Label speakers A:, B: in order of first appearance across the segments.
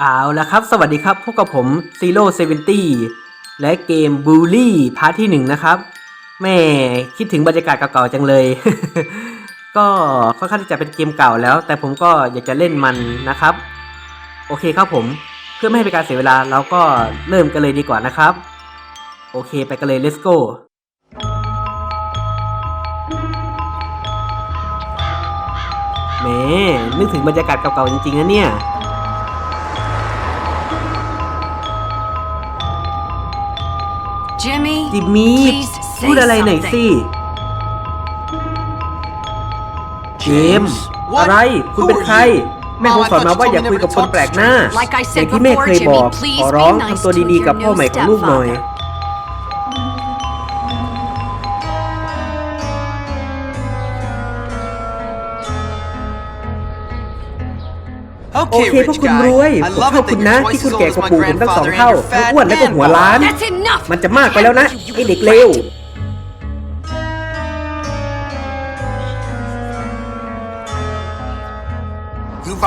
A: เอาละครับ สวัสดีครับ พบกับผม Zero Seventy และเกม Bully พาร์ทที่หนึ่งนะครับ แม่คิดถึงบรรยากาศเก่าๆจังเลย ก็ค่อนข้างที่จะเป็นเกมเก่าแล้ว แต่ผมก็อยากจะเล่นมันนะครับ โอเคครับผมเพื่อไม่ให้เป็นการเสียเวลาเราก็เริ่มกันเลยดีกว่านะครับ โอเคไปกันเลย let's go แหมนึกถึงบรรยากาศเก่าๆจริงๆนะเนี่ย
B: Jimmy,
A: จิมมี่
B: please say
A: พูดอะไรหน่อยสิ เจมส์อะไร คุณเป็นใครแม่ผมสอนมาว่าอย่าคุยกับคนแปลกหน้า
B: Like I
A: อ
B: said
A: ย่างที่แม่เคย
B: before,
A: บอก
B: Jimmy, please
A: ขอร้อง
B: be nice
A: ทำตัวดีๆ
B: to
A: กับ
B: your
A: พ่อใหม่ของลูกหน่อย
B: stepfather.
A: โอเคพวกคุณรวยผมชอบคุณนะที่คุณแก่กว่าปู่ผมตั้งสองเท่าทั้งอ้วนและก็หัวล้าน
B: That's enough.
A: มันจะมากไปแล้วนะไอเด็กเลว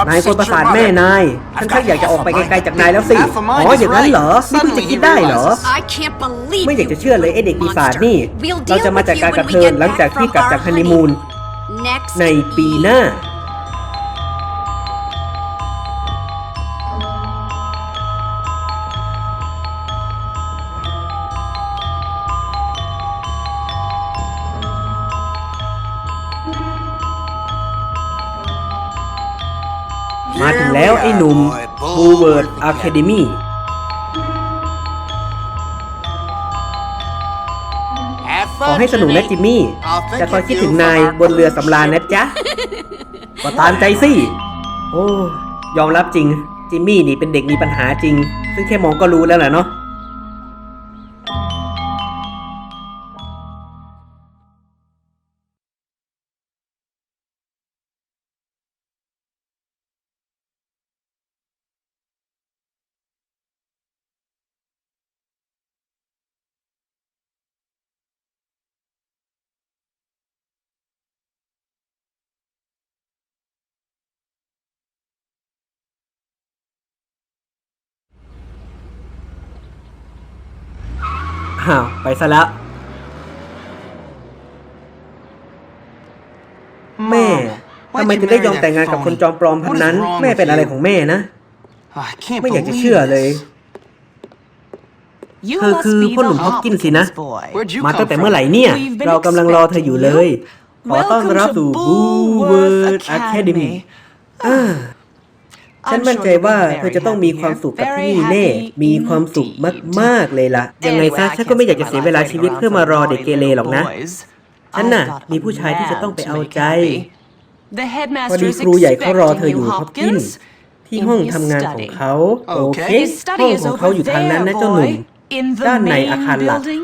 A: นายคนประสานแม่นายฉันชักอยากจะออกไปไกลๆจากนายแล้วสิ อ๋ออย่างนั้นเหรอนี่เพิ่งจะคิดได้เหรอ
B: I can't believe
A: ไม่อยาก
B: you,
A: จะเชื่อเลยไอเด็กปีศาจ
B: monster.
A: นี่
B: We'll
A: เรา
B: deal
A: จะมาจัด
B: with
A: การ
B: you
A: กับ
B: when
A: เธ
B: we
A: อ
B: get
A: หลังจาก
B: back
A: ที่
B: from
A: กลับจาก
B: our
A: ฮันนีมูน
B: honeymoon. Next
A: ในปีหน้ามา เวิร์ดอะคาเดมี่ขอให้สนุกนะจิมมี่ จะคอยคิดถึงนายบนเรือสำราญนะจ๊ะก็ตามใจสิ โอ้ ยอมรับจริง จิมมี่นี่เป็นเด็กมีปัญหาจริง ซึ่งแค่มองก็รู้แล้วแหละเนาะ อ้าวไปซะแล้ว แม่ ทำไมถึงได้ยอมแต่งงานกับคนจอมปลอมพันนั้น แม่เป็นอะไรของแม่นะ ไม่อยากจะเชื่อเลย
C: You
A: เธอ
C: must
A: คือ
C: be
A: พ่อหนุ่ม
C: the
A: ฮอปกินสินะ
C: Hopkins boy.
D: Where'd you
A: มา
D: come
A: ตั้งแต่
D: from?
A: เมื่อไหร่เนี่ย
C: We've been
A: เรากำลังรอเธออยู่เลย ขอต้อนรับสู่ Woolworth Academy อ่า ฉัน
C: I'm
A: มั่นใจ
C: sure you'll
A: ว่า
C: be
A: เธอจะต้องมีความสุขกับที่นี่
C: very
A: แน่
C: happy
A: มีความสุข
C: indeed
A: มากๆเลยล่ะ ยังไงซะ
C: Anyway, I
A: ฉันก็ไม่อยาก
C: can't
A: จะ
C: spend
A: เสีย
C: my
A: เวลา
C: life
A: ชีวิต
C: waiting
A: เพื่อ
C: around
A: มารอ
C: for
A: เด็กเกเรหรอกนะ
C: boys.
A: ฉันน่ะ
C: I've got a
A: มีผู้ชายที่จะต้องไป
C: man
A: เอา
C: to make
A: ใจ
C: happy. The
A: พอ
C: headmaster
A: ดี
C: is
A: ครูใหญ่เขารอเธอ
C: expecting
A: อยู่
C: you,
A: ฮอปกิน
C: Hopkins.
A: ที่
C: in
A: ห้อง
C: his
A: ทำงานของ
C: study.
A: เขา โอเค
C: His
A: ห้
C: study
A: อง
C: is
A: ของเขา
C: over
A: อยู่ทางนั้น
C: there,
A: นะเจ้าหนุ่ม
C: boy. In the
A: ด้านใน
C: main
A: อาคารหลัก
C: building.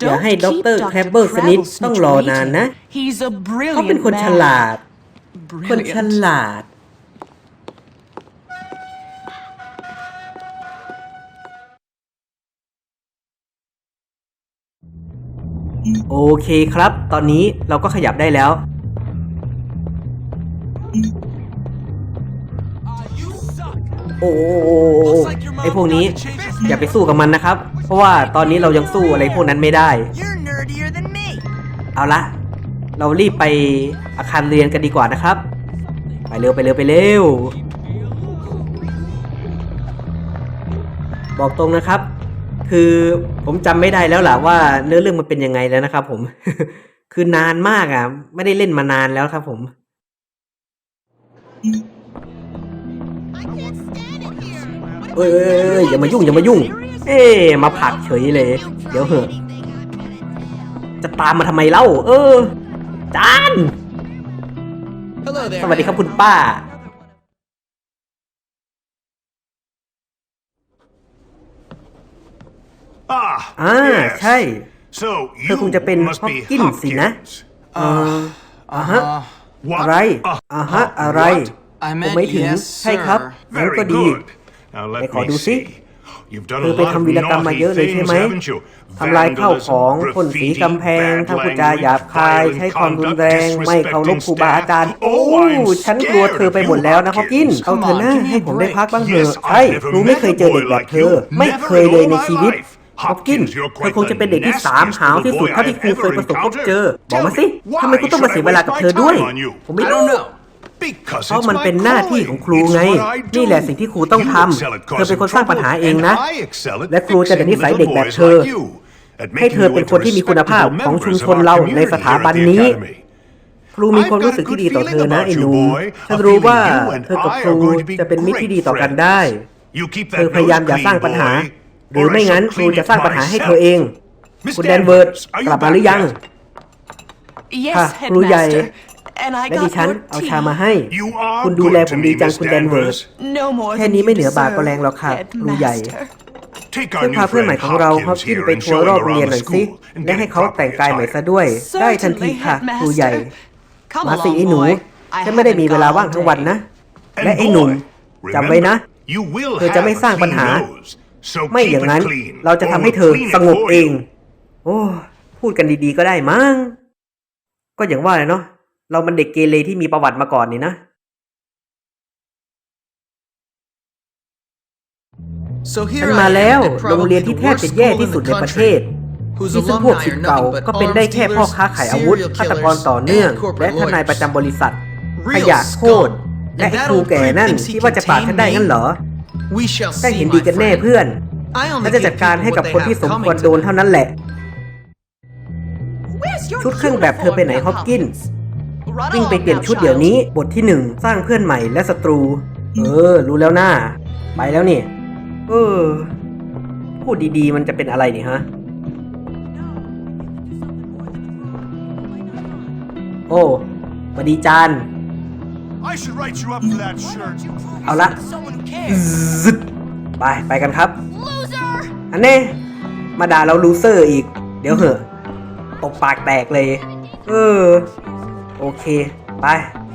A: อย่า
C: Don't
A: ให้ด
C: keep
A: ร
C: Dr.
A: แครเบิลสนิท
C: Crabblesnich
A: ต้องรอนานนะ
C: waiting. He's a
A: เขาเป็น
C: brilliant
A: คนฉลาด
C: man.
A: คนฉ
C: Brilliant.
A: ลาด โอเคครับ ตอนนี้เราก็ขยับได้แล้ว โอ้ไอพวกนี้อย่าไปสู้กับมันนะครับ เพราะว่าตอนนี้เรายังสู้อะไรพวกนั้นไม่ได้
D: You're nerdier than me.
A: เอาละ เรารีบไปอาคารเรียนกันดีกว่านะครับ ไปเร็วไปเร็วไปเร็ว บอกตรงนะครับ คือผมจำไม่ได้แล้วล่ะว่าเนื้อเรื่องมันเป็นยังไงแล้วนะครับ ผม คือนานมากอะ ไม่ได้เล่นมานานแล้วครับ ผม เอ้ยเอ้ยเอ้ยอย่ามายุ่งอย่ามายุ่ง เอ๊ะมาผลักเฉยเลย เดี๋ยวเหอะ จะตามมาทำไมเล่า เออจาน
D: Hello there.
A: สวัสดีครับคุณป้า อ่า
E: yes.
A: ใช่
E: So
A: เธอ
E: you
A: คงจะเป็น
E: must
A: ฮอป
E: be
A: กินสินะ
E: Hopkins.
A: เอ่ออ่าฮะ
E: What?
A: อะไร
E: Uh,
A: อ่าฮะ อะไร
D: I
A: ผม
D: meant
A: ไม่ถึง
D: yes,
A: ใช่ครับ
D: sir.
A: งั้น
E: Very
A: ก็ดี
E: good. Now
A: ไหน
E: let
A: ขอ
E: me
A: ดูสิ
E: see. You've
A: เธ
E: done
A: อ
E: a
A: ไป
E: lot of
A: ทำวีรกรรมมาเยอะ
E: naughty
A: เลยใช่
E: things,
A: ไหม
E: haven't you?
A: ทำลายข้าวของ
E: Vandalism,
A: พ่นสี
E: graffiti,
A: กำแพง
E: bad
A: ทำพูดจา
E: language,
A: หยาบคาย
E: violent
A: ใช้ความรุน
E: conduct,
A: แรง ไม่เคารพ
E: disrespecting
A: ครูบาอาจารย์
E: staff.
A: โอ้
E: Oh, I'm
A: ฉันกลัวเธอไปหมดแล้วนะ
E: scared
A: ฮ
E: of
A: อกกิน
E: you,
A: เอาเธอหน้า
C: Come on,
A: ให้ผมได้พักบ้างเถอะ
E: Yes,
A: ใช่
E: I've never
A: ครูไม่เคยเจอเด็ก
E: met a
A: แบบ
E: boy
A: เธอ
E: like you.
A: ไม่เคย
E: Never in
A: เลย
E: all
A: ใน
E: my
A: ชีวิต
E: life.
A: ฮอกกิน
E: Hopkins, you're
A: เธอ
E: quite
A: คงจะเป็นเด็กที่
E: the
A: สามหาว
E: nastiest
A: ที่สุด
E: little boy
A: เท่าที่ครู
E: I've
A: เคยประสบพบ
E: ever
A: เจอ
E: encountered.
A: บอกมา
E: Tell
A: สิ
E: me,
A: ทำไมคุณต้องมาเสียเวลากับเธอด้วย
E: Why should I waste my time on you?
A: ผมไม่
C: I
A: รู้
C: don't know.
E: Because
A: เพราะ
E: it's
A: มันเป็น
E: my
A: หน้าที่ของครู
E: calling.
A: ไง
E: It's what I do.
A: นี่แหละสิ่งที่ครูต้อง
E: You
A: ท
E: excel at ำ
A: เธอเป็นคน
E: causing
A: สร้างปัญหา
E: trouble,
A: เองนะ
E: and I excel at
A: และครูจะเป็นนิสัย
E: fixing
A: เด็กแบบ
E: little
A: เธอ
E: boys like you, at
A: ให้
E: making
A: เธอ
E: you
A: เป็น
E: into
A: คนที่มีคุณภาพ
E: respectable
A: ของชุม
E: members
A: ช
E: of
A: น
E: our
A: เราใน
E: community
A: สถา
E: here at
A: บัน
E: the
A: นี้
E: academy.
A: ครูมีความรู้สึกที่ดีต่อเธอนะไอ้หนูฉันรู้ว่าเธอกับครูจะเป็นมิตรที่ดีต่อกันได้
E: You keep
A: เธอ
E: that
A: พยายาม
E: nose
A: อย่าสร้าง
E: clean,
A: ปัญหา
E: boy,
A: หรือ
E: or I
A: ไม่งั้น
E: shall
A: ครู
E: clean
A: จะ
E: it
A: สร้างปัญหาให้เธ
E: myself.
A: อเอง
E: Miss
A: คุณแดนเวิร์ด
E: Danvers, are you
A: กลับมา
E: back
A: หรือยัง
E: yet?
C: yes
A: ค่ะ ครูใหญ่
C: headmaster and I
A: และดิ
C: got
A: ฉัน
C: more
A: เอา
C: tea
A: ชามาให้
E: You are
A: คุณดูแล
E: good
A: ผ
E: to
A: ม
E: me,
A: ดีจัง
E: Miss
A: คุณแดนเวิร์ด
E: Danvers.
C: no more
A: แค่
C: than
A: นี้
C: you
A: ไม่เหนือบาปก็
C: deserve,
A: แรงหรอกค่ะครูใหญ่
C: headmaster.
E: Take
A: ช่วย
E: our
A: พา
E: new
A: เพื่อนใหม่
E: friend
A: ของเราฮอป
E: Hopkins
A: กิน
E: here
A: ไป
E: and
A: ทัว
E: show
A: ร์
E: him
A: รอบโรง
E: around
A: เรียน
E: the
A: หน่อยสิ
E: school and
A: และ
E: get
A: ให้
E: him
A: เขา
E: properly
A: แต่งกายใหม่
E: attired.
A: ซะด้วย ได้ทันที
C: Certainly,
A: ค่ะ ครู
C: headmaster.
A: ใหญ่
C: Come
A: มาสิ
C: along,
A: ไอ้หนู
C: boy. I
A: ฉันไม่ได้
C: haven't
A: มีเวลา
C: got
A: ว่าง
C: all
A: ทั้งวัน
C: day.
A: นะ
E: And
A: และไอ้หนุ่ม
E: boy,
A: จำไว้นะ
E: remember, you will
A: เธอจะไม่
E: have
A: สร้าง
E: a
A: ปัญ
E: clean
A: หา
E: nose, so
A: ไม่
E: keep
A: อย่าง
E: it
A: นั้น
E: clean,
A: เราจะทำ
E: or
A: ให้
E: we'll
A: เธอ
E: clean it
A: สงบ
E: for
A: เอง
E: you.
A: โอ้พูดกันดีๆก็ได้มั้ง ก็อย่างว่าเลยเนาะ เรามันเด็กเกเรที่มีประวัติมาก่อนนี่นะ
F: So
A: ฉั
F: here
A: น
F: I
A: มา
F: am
A: แล้ว
F: at
A: โรงเรียน
F: probably
A: ที่
F: the
A: แทบ
F: worst
A: จะแย่
F: school
A: ที่
F: in
A: สุด
F: the
A: ในประเทศ
F: country, whose
A: ที่ซึ่งพวก
F: alumni
A: ศิษ
F: are
A: ย์เก่า
F: nothing but
A: ก็เป็นได้
F: arms
A: แค่พ่อ
F: dealers,
A: ค้าขายอาวุธ
F: serial
A: ฆาตกร
F: killers,
A: ต่อเนื่อง
F: and corporate
A: และทนายประจำบริษัทข
F: Real
A: ยะโคตร
F: scum.
A: และ
F: And
A: ไอ้
F: that
A: ครู
F: old
A: แก่
F: creep
A: นั่น
F: thinks he
A: ที่ว่าจะ
F: can
A: ปราบฉัน
F: tame
A: ได้งั้นเหรอ
F: me? We shall
A: ก็
F: see,
A: เห็น
F: my
A: ดีกันแน่
F: friend.
A: เพื่อน
F: I
A: ฉั
F: only
A: นจะจัด
F: give
A: การ
F: people
A: ให้กับ
F: what
A: คน
F: they
A: ที่
F: have
A: สมควร
F: coming
A: โด
F: to
A: น
F: them.
A: เท่านั้นแหละ
B: Where's your
A: ชุดเครื่องแบบเธอไปไหน
B: uniform,
A: ฮอปกิน
B: Hopkins? Run
A: วิ่งไป
B: along
A: เปลี่ยน
B: now,
A: ชุดเดี๋ยว
B: child.
A: นี้ บทที่หนึ่งสร้างเพื่อนใหม่และศัตรู เออ รู้แล้วน้าไปแล้วนี่ เออ พูดดีๆ มันจะเป็นอะไรนี่ฮะ โอ้สวัสดีจาน
E: I should write you up for that shirt.
A: เอาละ
E: Someone who cares.
A: ซึดไป ไปกันครับ
B: Loser!
A: อันนี้มาด่าเราลูเซอร์อีก เดี๋ยวเหอะตบปากแตกเลย เออ โอเค ไป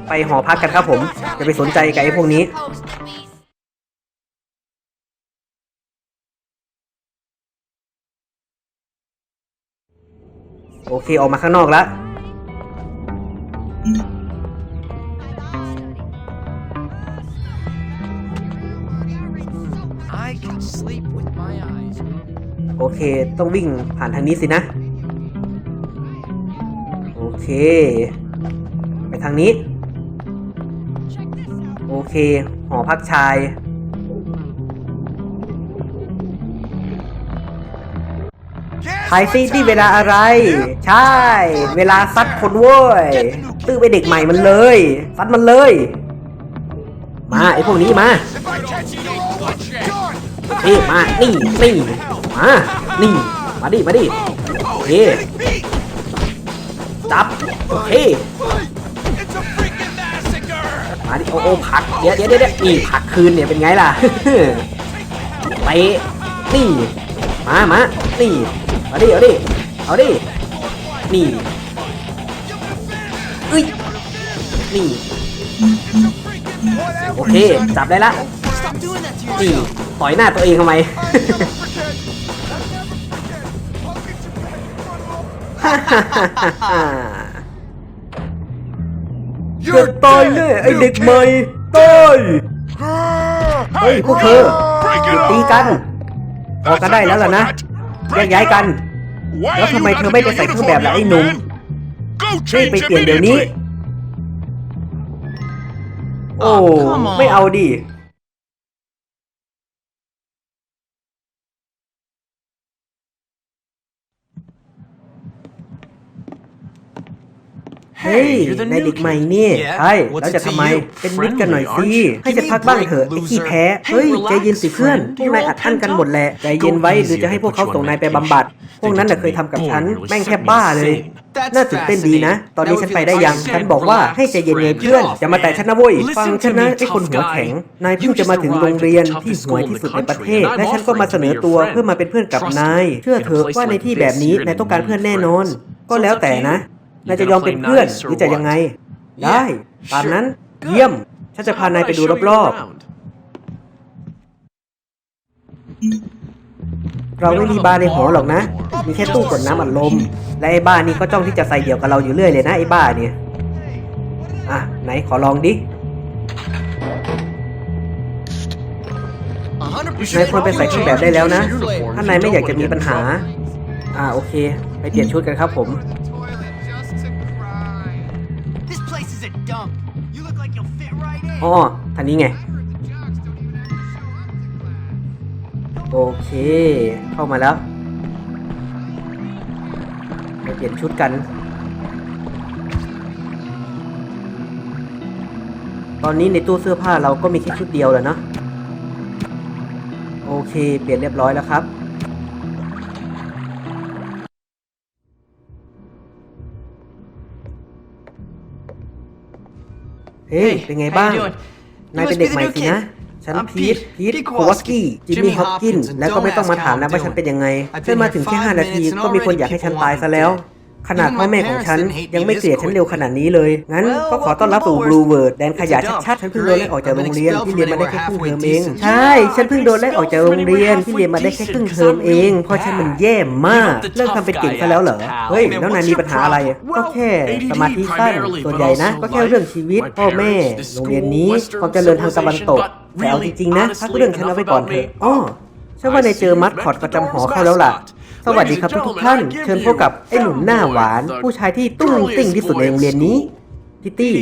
A: ไปหอพักกันครับผม อย่าไปสนใจกับไอ้พวกนี้
B: Post the beast.
A: โอเค ออกมาข้างนอกแล้ว โอเค ต้องวิ่งผ่านทางนี้สินะ โอเค ไปทางนี้ โอเค หอพักชายทายซิที่เวลาอะไร ใช่ เวลาซัดคนเว้ย ตื้อไปเด็กใหม่มันเลย ซัดมันเลย มาไอพวกนี้มา
E: If I catch you, you're all done.
A: นี่มา นี่ นี่ มา นี่ มาดิ มาดิ โอเค จับ โอเค มาดิ โอ้โอ้ผัก เดี๋ยวเดี๋ยวเดี๋ยวนี่ผักคืนเนี่ยเป็นไงล่ะเตะนี่ มามานี่ มาดิ เอาดิ เอาดิ นี่เอ้ย นี่ โอเค จับได้ละนี่ ต่อยหน้าตัวเองทำไม เกิดตายแน่ไอเด็กใหม่ตายเฮ้ยพวกเธอหยุดตีกันพอกันได้แล้วล่ะนะแยกย้ายกัน แล้วทำไมเธอไม่ไปใส่เครื่องแบบล่ะไอ้หนุ่มรีบไปเปลี่ยนเดี๋ยวนี้ โอ้
C: come on
A: ไม่เอาดิ เฮ้ย
C: Hey, you're the
A: นาย
C: new
A: เด็กใหม่
C: kid.
A: เนี่ย
F: Yeah,
A: ใช่
F: what's
A: แล้วจะ
F: it to
A: ทำไม
F: you?
A: เป็นมิตรกันหน่อยสิ
F: Friendly, aren't you?
A: ให้ฉันพักบ้างเถอะ
F: Give
A: ไอ้
F: me a
A: ขี้
F: break,
A: แพ้
F: loser.
A: เฮ้ย
C: Hey,
A: ใจเย็นสิ
C: relax,
A: เพื่อน
C: friend.
A: พวกนาย
C: You're
A: อัดอั้นกัน
C: all
A: หมดแหละ ใจเย็นไว้
F: Go
A: หรือจะให้พวกเขา
F: easy,
A: ส่งนายไป
F: put you on
A: บำบัด
F: medication.
A: พวกนั้นน่ะเคยทำกับฉัน
F: Boy,
A: แม่ง
F: really
A: แทบบ้าเลย
F: That's
A: น่าตื่นเต้นดีนะ ตอนนี้ฉันไปได้ยัง
F: fascinating.
A: ฉันบอกว่าให้ใจเย็นๆเพื่อนอย่ามาแตะฉันนะเว้ย
C: Listen
A: ฟัง
C: to
A: ฉันนะ
C: me,
A: ไอ้คน
C: tough
A: หัว
C: guy.
A: แข็ง นายเพิ่ง
C: You
A: จะมาถึง
C: just
A: โรงเรียน
C: arrived at the
A: ที่
C: toughest
A: ห่วย
C: school in
A: ที่
C: the
A: สุดในประเทศ
C: country, and I'm
A: และฉันก็มาเสนอตัว
C: offering to be your
A: เพื่อมาเป็นเพื่อนกับ
C: friend.
A: นาย
C: Trust me,
A: เชื่อเถอะ
C: in a place
A: ว่าใน
C: like
A: ที่
C: this,
A: แบบนี้
C: you're
A: นายต้องการเพื่อนแน่นอน
C: gonna
A: ก็แล้วแต่นะ
C: You
A: นายจะยอมเป็นเพื่อน
C: gonna play
A: หรือจะ
C: nice or
A: ยังไง
C: what?
A: ได้ ตามนั้น
C: Good.
A: เยี่ยม ฉันจะพานายไปดูรอบ
C: ๆ
A: เราไม่มีบาร์ในหอหรอกนะ มีแค่ตู้กดน้ำอัดลม และไอ้บ้านี่ก็จ้องที่จะใส่เดี่ยวกับเราอยู่เรื่อยเลยนะไอ้บ้าเนี่ย อะ ไหนขอลองดิ
F: 100%
A: นายควรไปใส่เครื่องแบบได้แล้วนะ ถ้านายไม่อยากจะมีปัญหา อ่าโอเค ไปเปลี่ยนชุดกันครับผม
D: place is a dump. You look like you'll fit right in.
A: อ๋อทันนี้ไงโอเค เข้ามาแล้วไปเปลี่ยนชุดกัน ตอนนี้ในตู้เสื้อผ้าเราก็มีแค่ชุดเดียวแล้วเนาะโอเค เปลี่ยนเรียบร้อยแล้วครับ เฮ้ย เป็นไงบ้าง
C: How you doing?
A: นายเป็นเด็กใหม่สินะ ฉัน
C: I'm
A: พีท
C: Pete.
A: พีท
C: Pete
A: โควอสกี้
C: Kowalski
A: จิม
C: Jimmy
A: มี่ ฮอปกิน
C: Hopkins and
A: แล้วก็ไม่ต้องมา
C: don't
A: ถาม
C: ask
A: นะ
C: how
A: ว่า
C: I'm
A: ฉันเป็นยังไง
C: I've
A: ฉัน
C: been
A: มา
C: here
A: ถึงแค่
C: five
A: 5นาที
C: minutes and
A: ก็มีคนอยาก
C: already
A: ให้ฉัน
C: people
A: ตาย
C: want
A: ซะ
C: me
A: แล้ว
C: dead.
A: ขนาด
C: Even
A: พ่อ
C: my
A: แม่ของฉัน
C: parents didn't hate
A: ยัง
C: me
A: ไม่
C: this
A: เกลียดฉันเร็วขนาดนี้เลย งั้น
C: Well,
A: ก็ขอต้อนรับสู่
C: welcome
A: บลู
C: to
A: เวิร์ดแดนขยะ
C: It's a dump.
A: ชัดๆ ฉันเพิ่งโดนไล่ออกจากโรงเรียน
C: I've been
A: ที่เรียนมาได้แค่ครึ่ง
C: expelled
A: เทอม
C: from
A: เอง
C: anywhere halfway
A: ใช่
C: decent.
A: ฉันเพิ่งโดนไล่ออกจากโรงเรียนที่เรียนมาได้แค่ครึ่งเทอมเอง เพราะฉันมันแย่มาก เลิกทำเป็นเก่งซะแล้วเหรอ เฮ้ย แล้วนายมีปัญหาอะไร ก็แค่สมาธิสั้นส่วนใหญ่นะ ก็แค่เรื่องชีวิต พ่อแม่ โรงเรียนนี้ความเจริญทางตะวันตกแต่เอาจริงๆนะพักเรื่องฉันเอาไว้ก่อนเถอะอ้อฉันว่าในายเจอมัดคอดประจำหอเข้าแล้วล่ะ สวัสดีครับทุกๆท่าน เชิญพบกับไอ้หนุ่มหน้าหวาน ผู้ชายที่ตุ้งติ้งที่สุดในโรงเรียนนี้พิตตี้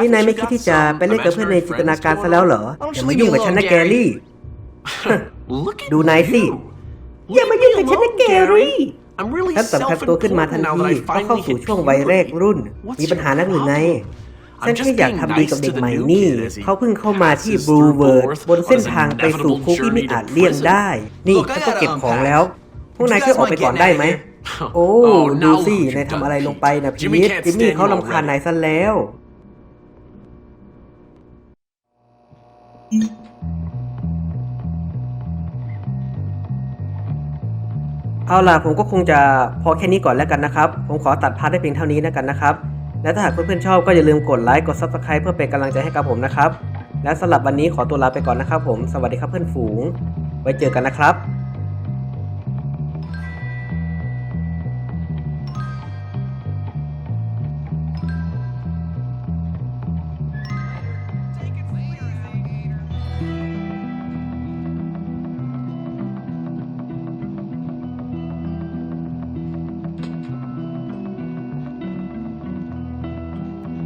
A: นี่นายไม่คิดที่จะไปเล่นกับเพื่อนในจินตนาการซะแล้วเหรออย่ามายุ่งกับฉันนะแกรี่
C: Look at
A: ดูนายสิ
C: you.
A: อย่ามายุ่งกับฉันนะแกรี่
C: I'm really
A: ฉันสำคัญตัวขึ้นมาทัน
C: self-important now
A: ที
C: that I
A: ก็เข้า
C: finally
A: สู่
C: hit
A: ช่วงวัยแรก
C: puberty.
A: รุ่น
C: What's
A: มีปัญหานักหรือไง
C: your
A: ฉัน
C: problem?
A: แค่อยากทำดีกับเด็กใหม่นี่
C: I'm just being nice to the new kid as he
A: เขาเพิ่งเข้ามาที่
C: passes
A: บลู
C: through
A: เวิร์ด
C: Bulworth
A: บนเส้น
C: on his
A: ทางไปสู่
C: inevitable
A: คุกที่ไม่
C: journey to
A: อาจเลี่ยง
C: prison.
A: ได้ นี่
C: Look, I
A: ฉันก็
C: gotta
A: เก็บของ
C: unpack.
A: แล้ว พวกนาย
C: You
A: ช่วย
C: guys
A: ออกไป
C: might
A: ก่อน
C: get
A: ได้
C: out of
A: ไหม
C: here.
A: โอ้
C: Oh,
A: ดู
C: now
A: สิ
C: look what
A: นาย
C: you've
A: ทำอะไร
C: done,
A: ลงไปนะพี
C: Jimmy
A: ท
C: can't
A: จิมมี่
C: stand
A: เขา
C: you
A: ลำคาญ
C: already.
A: นายซะแล้ว เอาล่ะ ผมก็คงจะพอแค่นี้ก่อนแล้วกันนะครับ ผมขอตัดพาร์ทได้เพียงเท่านี้แล้วกันนะครับ และถ้าหากเพื่อนๆชอบก็อย่าลืมกดไลค์ กด Subscribe เพื่อเป็นกำลังใจให้กับผมนะครับ และสำหรับวันนี้ขอตัวลาไปก่อนนะครับผม สวัสดีครับเพื่อนฝูง ไว้เจอกันนะครับ